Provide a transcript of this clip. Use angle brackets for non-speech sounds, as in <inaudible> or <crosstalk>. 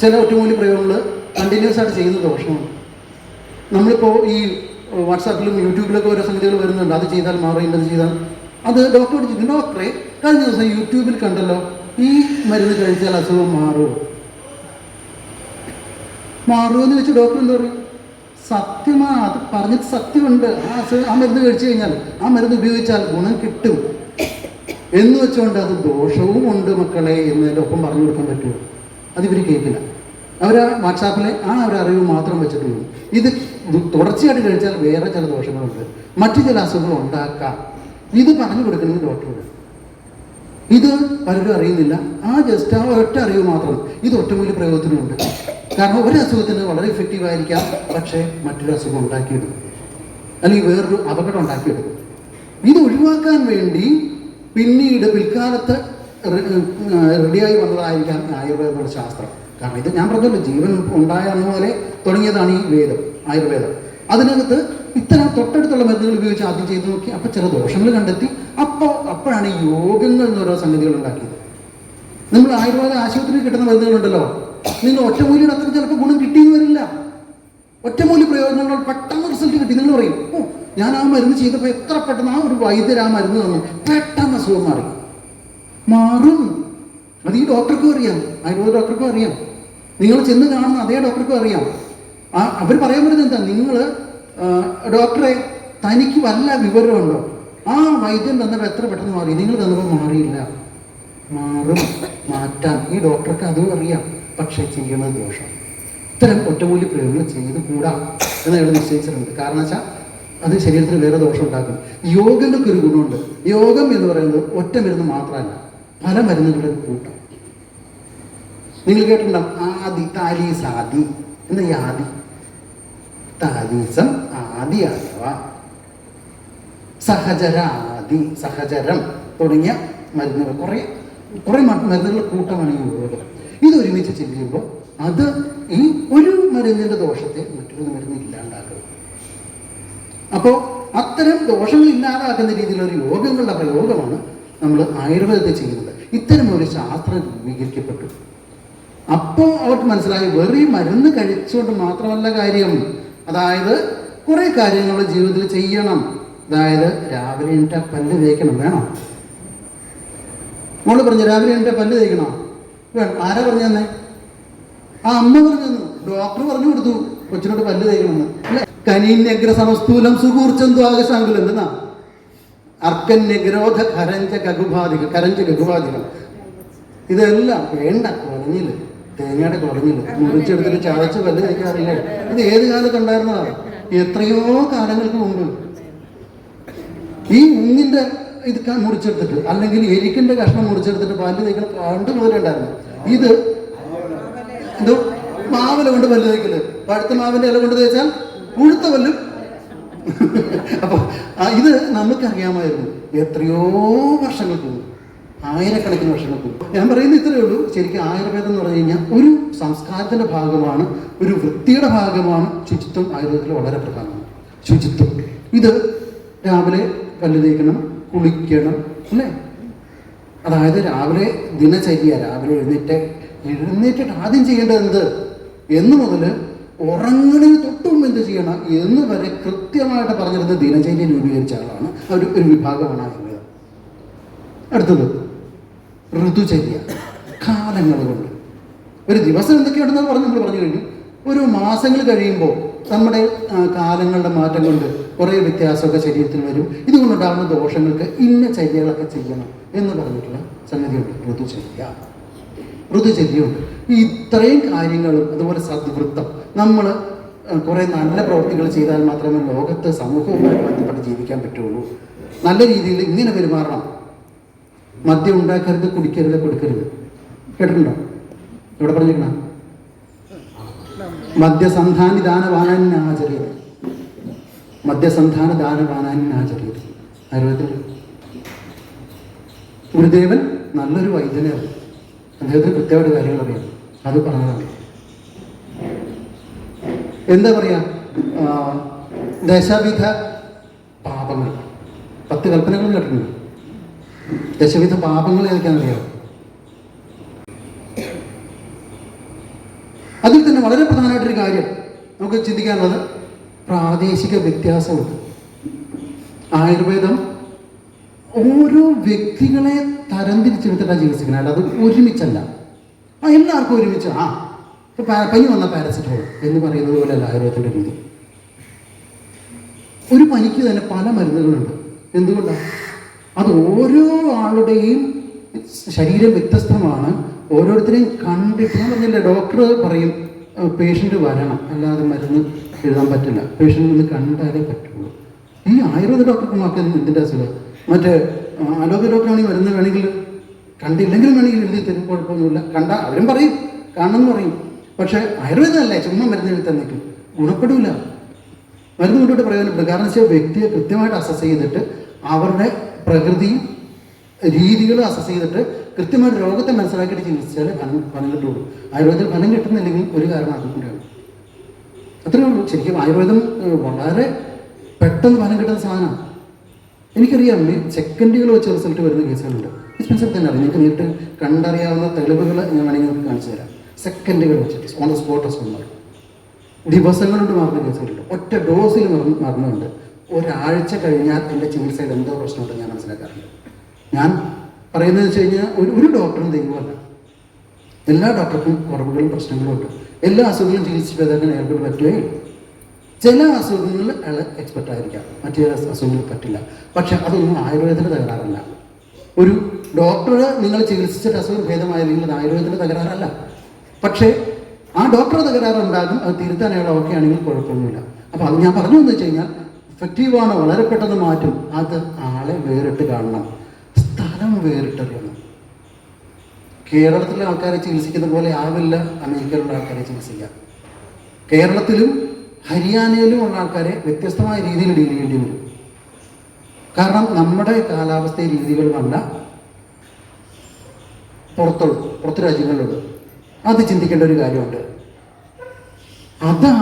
ചില ഒറ്റമൂലി പ്രയോഗങ്ങൾ കണ്ടിന്യൂസ് ആയിട്ട് ചെയ്യുന്ന ദോഷമാണ്. നമ്മളിപ്പോൾ ഈ വാട്സാപ്പിലും യൂട്യൂബിലൊക്കെ ഓരോ സംഗതികൾ വരുന്നുണ്ട്. അത് ചെയ്താൽ മാറും ഇന്നത് ചെയ്താൽ. അത് ഡോക്ടറോട് ചോദിക്കും ഡോക്ടറെ കഴിഞ്ഞ ദിവസം യൂട്യൂബിൽ കണ്ടല്ലോ ഈ മരുന്ന് കഴിച്ചാൽ അസുഖം മാറുമോ മാറുമെന്ന് വെച്ച് ഡോക്ടർ എന്താ പറയും സത്യമാണ് അത് പറഞ്ഞിട്ട് സത്യമുണ്ട്. ആ അസുഖം ആ മരുന്ന് കഴിച്ചു കഴിഞ്ഞാൽ ആ മരുന്ന് ഉപയോഗിച്ചാൽ ഗുണം കിട്ടും. എന്ന് വെച്ചുകൊണ്ട് അത് ദോഷവും ഉണ്ട് മക്കളെ എന്നതിന്റെ ഒപ്പം പറഞ്ഞു കൊടുക്കാൻ പറ്റുമോ? അത് ഇവർ കേൾക്കില്ല. അവർ വാട്സാപ്പിലെ ആ ഒരു അറിവ് മാത്രം വെച്ചിട്ടുള്ളൂ. ഇത് തുടർച്ചയായിട്ട് കഴിച്ചാൽ വേറെ ചില ദോഷങ്ങളുണ്ട്. മറ്റു ചില അസുഖങ്ങൾ ഉണ്ടാക്കാം. ഇത് പറഞ്ഞു കൊടുക്കുന്നത് ഡോക്ടറോട്. ഇത് പലരും അറിയുന്നില്ല. ആ ജസ്റ്റ് ആ ഒറ്റ അറിവ് മാത്രം. ഇത് ഒറ്റമൂലി പ്രയോഗത്തിനുണ്ട് കാരണം ഒരു അസുഖത്തിന് വളരെ ഇഫക്റ്റീവ് ആയിരിക്കാം. പക്ഷേ മറ്റൊരു അസുഖം ഉണ്ടാക്കിയെടുക്കും അല്ലെങ്കിൽ വേറൊരു അപകടം ഉണ്ടാക്കിയെടുക്കും ഇത് ഒഴിവാക്കാൻ വേണ്ടി പിന്നീട് പിൽക്കാലത്ത് റെഡിയായി വന്നതായിരിക്കാം ആയുർവേദ ശാസ്ത്രം. കാരണം ഇത് ഞാൻ പറഞ്ഞല്ലോ ജീവൻ ഉണ്ടായ പോലെ തുടങ്ങിയതാണ് ഈ വേദം ആയുർവേദം. അതിനകത്ത് ഇത്തരം തൊട്ടടുത്തുള്ള മരുന്നുകൾ ഉപയോഗിച്ച് ആദ്യം ചെയ്തു നോക്കി അപ്പോൾ ചില ദോഷങ്ങൾ കണ്ടെത്തി അപ്പോൾ അപ്പോഴാണ് യോഗങ്ങൾ എന്ന് ഓരോ സംഗതികൾ ഉണ്ടാക്കിയത്. നമ്മൾ ആയുർവേദ ആശുപത്രിയിൽ കിട്ടുന്ന മരുന്നുകളുണ്ടല്ലോ നിങ്ങൾ ഒറ്റമൂലിയുടെ അത്ര ചിലപ്പോൾ ഗുണം കിട്ടിയെന്ന് വരില്ല. ഒറ്റമൂലി പ്രയോജനങ്ങൾ പെട്ടെന്ന് റിസൾട്ട് കിട്ടി നിങ്ങൾ പറയും ഓ ഞാൻ ആ മരുന്ന് ചെയ്തപ്പോൾ എത്ര പെട്ടെന്ന് ആ ഒരു വൈദ്യർ ആ മരുന്ന് തന്നു. പെട്ടെന്ന് അസുഖം മാറി. മാറും. അത് ഈ ഡോക്ടർക്കും അറിയാം. ആയുർവേദ ഡോക്ടർക്കും അറിയാം. നിങ്ങൾ ചെന്ന് കാണുന്ന അതേ ഡോക്ടർക്കും അറിയാം. ആ അവർ പറയാൻ പറ്റുന്നത് എന്താ? നിങ്ങൾ ഡോക്ടറെ തനിക്ക് വല്ല വിവരമുണ്ടോ ആ വൈദ്യൻ തന്നപ്പോൾ എത്ര പെട്ടെന്ന് മാറി? നിങ്ങൾ തന്നപ്പോൾ മാറിയില്ല. മാറും. മാറ്റാം. ഈ ഡോക്ടർക്ക് അതും അറിയാം. പക്ഷേ ചെയ്യുന്നത് ദോഷം. ഇത്തരം ഒറ്റമൂലി പ്രയോഗങ്ങൾ ചെയ്ത് കൂടാ എന്ന് അയാൾ നിശ്ചയിച്ചിട്ടുണ്ട്. കാരണം വെച്ചാൽ അത് ശരീരത്തിന് വേറെ ദോഷം ഉണ്ടാക്കും. യോഗങ്ങൾക്ക് ഒരു ഗുണമുണ്ട്. യോഗം എന്ന് പറയുന്നത് ഒറ്റ മരുന്ന് മാത്രമല്ല. പല മരുന്നുകളുടെ കൂട്ടം. നിങ്ങൾ കേട്ടിട്ടുണ്ടാവും ആദി താലീസ് ആദി എന്താ ഈ ആദി? താലീസം ആദി അഥവാ സഹചര ആദി സഹചരം തുടങ്ങിയ മരുന്നുകൾ. കുറേ കുറേ മരുന്നുകളുടെ കൂട്ടമാണ് ഈ ഉള്ളത് ഇത് ഒരുമിച്ച് ചെയ്യുമ്പോൾ അത് ഈ ഒരു മരുന്നിന്റെ ദോഷത്തെ മറ്റൊരു മരുന്ന് ഇല്ലാണ്ടാക്കും. അപ്പോൾ അത്തരം ദോഷങ്ങൾ ഇല്ലാതാക്കുന്ന രീതിയിലുള്ള യോഗങ്ങളുടെ പ്രയോഗമാണ് നമ്മൾ ആയുർവേദത്തിൽ ചെയ്യുന്നത്. ഇത്തരം ഒരു ശാസ്ത്രം രൂപീകരിക്കപ്പെട്ടു. അപ്പോൾ അവർക്ക് മനസ്സിലായി വെറി മരുന്ന് കഴിച്ചുകൊണ്ട് മാത്രമല്ല കാര്യം. അതായത് കുറേ കാര്യങ്ങൾ ജീവിതത്തിൽ ചെയ്യണം. അതായത് രാവിലെ എണീറ്റ പല്ല് തേക്കണം. വേണം? മോൾ പറഞ്ഞു രാവിലെ എണീറ്റ പല്ല് തേക്കണോ? വേണം. ആരാ പറഞ്ഞു തന്നെ? ആ അമ്മ പറഞ്ഞു തന്നു. ഡോക്ടർ പറഞ്ഞു കൊടുത്തു. കൊച്ചിനോട് പല്ല് തേക്കണമെന്ന്. അല്ലെ കനീന്യഗ്ര സമസ്തൂലം സുഹൂർച്ചന്തു ആകശാങ്കുലം എന്തെന്നാ? അർക്കന്യഗ്രോധ കരഞ്ച കരഞ്ച ഗഗുബാധികം ഇതെല്ലാം വേണ്ട കുറഞ്ഞില്ല തേങ്ങയുടെ കുറഞ്ഞില്ല മുറിച്ചെടുത്തിട്ട് ചതച്ച് വല്ല തേക്കാറില്ല ഇത് ഏത് കാലത്ത് ഉണ്ടായിരുന്നതാണ് എത്രയോ കാലങ്ങൾക്ക് മുമ്പ്. ഈ മുങ്ങിന്റെ ഇത് മുറിച്ചെടുത്തിട്ട് അല്ലെങ്കിൽ എരിക്കിന്റെ കഷ്ണം മുറിച്ചെടുത്തിട്ട് പല്ല് തേക്കണ പണ്ട് മുതലുണ്ടായിരുന്നു ഇത് എന്തോ മാവില കൊണ്ട് പല്ല് തേക്കൽ. പഴുത്ത മാവിന്റെ ഇല കൊണ്ട് തേച്ചാൽ പുഴുത്ത പല്ലും <laughs> അപ്പൊ ആ, ഇത് നമുക്കറിയാമായിരുന്നു. എത്രയോ വർഷങ്ങൾക്ക് ആയിരക്കണക്കിന് വർഷങ്ങൾക്ക് ഞാൻ പറയുന്നത് ഇത്രയേ ഉള്ളൂ. ശരിക്കും ആയുർവേദം എന്ന് പറഞ്ഞു കഴിഞ്ഞാൽ ഒരു സംസ്കാരത്തിന്റെ ഭാഗമാണ് ഒരു വൃത്തിയുടെ ഭാഗമാണ് ശുചിത്വം. ആയുർവേദത്തിൽ വളരെ പ്രധാനമാണ് ശുചിത്വം. ഇത് രാവിലെ പല്ല് തേക്കണം കുളിക്കണം അല്ലേ? അതായത് രാവിലെ ദിനചര്യ രാവിലെ എഴുന്നേറ്റ് എഴുന്നേറ്റിട്ട് ആദ്യം ചെയ്യേണ്ടത് എന്ത്? എന്ന് മുതൽ ഉറങ്ങണതിന് തൊട്ടും എന്ത് ചെയ്യണം? എന്ന് വരെ കൃത്യമായിട്ട് പറഞ്ഞിരുന്ന ദിനചര്യ രൂപീകരിച്ച ആളാണ്. ഒരു ഒരു വിഭാഗമാണ് ആയുർവേദം അടുത്തത് ഋതുചര്യ. കാലങ്ങൾ കൊണ്ട്. ഒരു ദിവസം എന്തൊക്കെയാണെന്ന് പറഞ്ഞു നമ്മൾ പറഞ്ഞു കഴിഞ്ഞു. ഒരു മാസങ്ങൾ കഴിയുമ്പോൾ നമ്മുടെ കാലങ്ങളുടെ മാറ്റം കൊണ്ട് കുറേ വ്യത്യാസമൊക്കെ ശരീരത്തിൽ വരും. ഇതുകൊണ്ടുണ്ടാകുന്ന ദോഷങ്ങൾക്ക് ഇന്ന ചര്യകളൊക്കെ ചെയ്യണം എന്ന് പറഞ്ഞിട്ടുള്ള സംഗതിയുണ്ട് ഋതുചര്യ. ഋതുചര്യയുണ്ട്. ഈ ഇത്രയും കാര്യങ്ങളും അതുപോലെ സദ്വൃത്തം നമ്മൾ കുറേ നല്ല പ്രവൃത്തികൾ ചെയ്താൽ മാത്രമേ ലോകത്ത് സമൂഹവുമായി ബന്ധപ്പെട്ട് ജീവിക്കാൻ പറ്റുള്ളൂ. നല്ല രീതിയിൽ ഇങ്ങനെ പെരുമാറണം. മദ്യം ഉണ്ടാക്കരുത് കുടിക്കരുത് കൊടുക്കരുത്. കേട്ടിട്ടുണ്ടോ? ഇവിടെ പറഞ്ഞിരിക്കണ? മദ്യസന്ധാനി ദാനവാനാചരിയത് മദ്യസന്ധാന ദാനവാനാചരിയത് ആയുർവേദത്തിൽ ഗുരുദേവൻ നല്ലൊരു വൈദ്യനായിരുന്നു അദ്ദേഹത്തിന് കൃത്യമായിട്ട് കാര്യങ്ങൾ അറിയാം അത് പറഞ്ഞതാണ്. എന്താ പറയാ? ആ, ദശവിധ പാപങ്ങൾ. പത്ത് കൽപ്പനകൾ കേട്ടിട്ടുണ്ട്. ദശവിധ പാപങ്ങൾ ഏതൊക്കെയാണെന്നറിയാം അതിൽ തന്നെ വളരെ പ്രധാനമായിട്ടൊരു കാര്യം നമുക്ക് ചിന്തിക്കാനുള്ളത് പ്രാദേശിക വ്യത്യാസമുണ്ട് ആയുർവേദം ഓരോ വ്യക്തികളെ തരംതിരിച്ചെടുത്തിട്ടാണ് ചികിത്സിക്കുന്നത്. അല്ലാതെ ഒരുമിച്ചല്ല. എല്ലാവർക്കും ഒരുമിച്ച് ആ പനി വന്ന പാരസിറ്റമോൾ എന്ന് പറയുന്നത് പോലെയല്ല ആയുർവേദത്തിന്റെ രീതി. ഒരു പനിക്ക് തന്നെ പല മരുന്നുകളുണ്ട്. എന്തുകൊണ്ടാണ് അത് ഓരോ ആളുടെയും ശരീരം വ്യത്യസ്തമാണ്. ഓരോരുത്തരെയും കണ്ടിട്ട് ഞാൻ പറഞ്ഞില്ലേ ഡോക്ടർ പറയും പേഷ്യന്റ് വരണം. അല്ലാതെ മരുന്ന് എഴുതാൻ പറ്റില്ല. പേഷ്യന്റ് ഒന്ന് കണ്ടാലേ പറ്റുള്ളൂ. ഈ ആയുർവേദ ഡോക്ടർക്ക് നോക്കാൻ എന്തിന്റെ അസുഖം? മറ്റേ ആരോഗ്യ ഡോക്ടറാണെങ്കിൽ മരുന്ന് വേണമെങ്കിൽ കണ്ടില്ലെങ്കിലും വേണമെങ്കിൽ എഴുതി തരും കുഴപ്പമൊന്നുമില്ല. കണ്ട അവരും പറയും കാണണമെന്ന് പറയും. പക്ഷേ ആയുർവേദമല്ലേ? ചുമ്മാ മരുന്ന് എഴുതി തന്നിട്ട് ഗുണപ്പെടില്ല മരുന്ന് കൊണ്ടിട്ട് പ്രയോജനപ്പെടും കാരണം വെച്ചാൽ വ്യക്തിയെ കൃത്യമായിട്ട് അസസ് ചെയ്തിട്ട് അവരുടെ പ്രകൃതിയും രീതികളും അസസ് ചെയ്തിട്ട് കൃത്യമായിട്ട് രോഗത്തെ മനസ്സിലാക്കിയിട്ട് ചികിത്സിച്ചാൽ ഫലം ഫലം കിട്ടുള്ളൂ. ആയുർവേദത്തിൽ ഫലം കിട്ടുന്നില്ലെങ്കിൽ ഒരു കാരണം അതും കൂടെയാണ് അത്രയേ ഉള്ളൂ. ശരിക്കും ആയുർവേദം വളരെ പെട്ടെന്ന് ഫലം കിട്ടുന്ന സാധനമാണ്. എനിക്കറിയാം സെക്കൻഡുകൾ വെച്ച് റിസൾട്ട് വരുന്ന കേസുകളുണ്ട് ഡിസ്പെൻസർ തന്നെ അറിയാം. നിങ്ങൾക്ക് നേരിട്ട് കണ്ടറിയാവുന്ന തെളിവുകൾ ഞാൻ വേണമെങ്കിൽ കാണിച്ചു തരാം. സെക്കൻഡുകൾ വെച്ചിട്ട് ഓൺ ദ സ്പോട്ട് റെസ്പോണ്ട് ദിവസങ്ങൾ കൊണ്ട് മാറുന്ന കേസുകളുണ്ട് ഒറ്റ ഡോസിൽ മറന്ന് മറന്നുണ്ട് ഒരാഴ്ച കഴിഞ്ഞാൽ എന്റെ ചികിത്സയിൽ എന്തോ പ്രശ്നമുണ്ട് ഞാൻ മനസ്സിലാക്കാറുണ്ട് ഞാൻ പറയുന്നത് വെച്ച് കഴിഞ്ഞാൽ ഒരു ഒരു ഡോക്ടറും ദൈവമല്ല. എല്ലാ ഡോക്ടർക്കും കുറവുകളും പ്രശ്നങ്ങളും ഉണ്ട്. എല്ലാ അസുഖങ്ങളും ചികിത്സിച്ച് ഭേദമാക്കാൻ അയാൾക്ക് പറ്റുകയും ചില അസുഖങ്ങളിൽ അയാൾ എക്സ്പെർട്ട് ആയിരിക്കാം. മറ്റു ചില അസുഖങ്ങളിൽ പറ്റില്ല. പക്ഷെ അതൊന്നും ആയുർവേദത്തിന്റെ തകരാറല്ല. ഒരു ഡോക്ടറെ നിങ്ങൾ ചികിത്സിച്ചിട്ട് അസുഖം ഭേദമായില്ലെങ്കിൽ ആയുർവേദത്തിന്റെ തകരാറല്ല. പക്ഷേ ആ ഡോക്ടർ തകരാറുണ്ടാകും അത് തിരുത്താൻ ഓക്കെ ആണെങ്കിൽ കുഴപ്പമൊന്നുമില്ല. അപ്പോൾ അത് ഞാൻ പറഞ്ഞു വെച്ച് കഴിഞ്ഞാൽ എഫക്റ്റീവാണ് വളരെ പെട്ടെന്ന് മാറ്റും. അത് ആളെ വേറിട്ട് കാണണം. സ്ഥലം വേറിട്ടറിയണം. കേരളത്തിലെ ആൾക്കാരെ ചികിത്സിക്കുന്ന പോലെ ആവില്ല അമേരിക്കയിലുള്ള ആൾക്കാരെ ചികിത്സിക്കാം കേരളത്തിലും ഹരിയാനയിലും ഉള്ള ആൾക്കാരെ വ്യത്യസ്തമായ രീതിയിൽ ഡീൽ ചെയ്യേണ്ടി വരും. കാരണം നമ്മുടെ കാലാവസ്ഥ രീതികളുമല്ല പുറത്തുള്ളൂ പുറത്ത് രാജ്യങ്ങളിലുള്ളത്. അത് ചിന്തിക്കേണ്ട ഒരു കാര്യമുണ്ട്. അതാണ്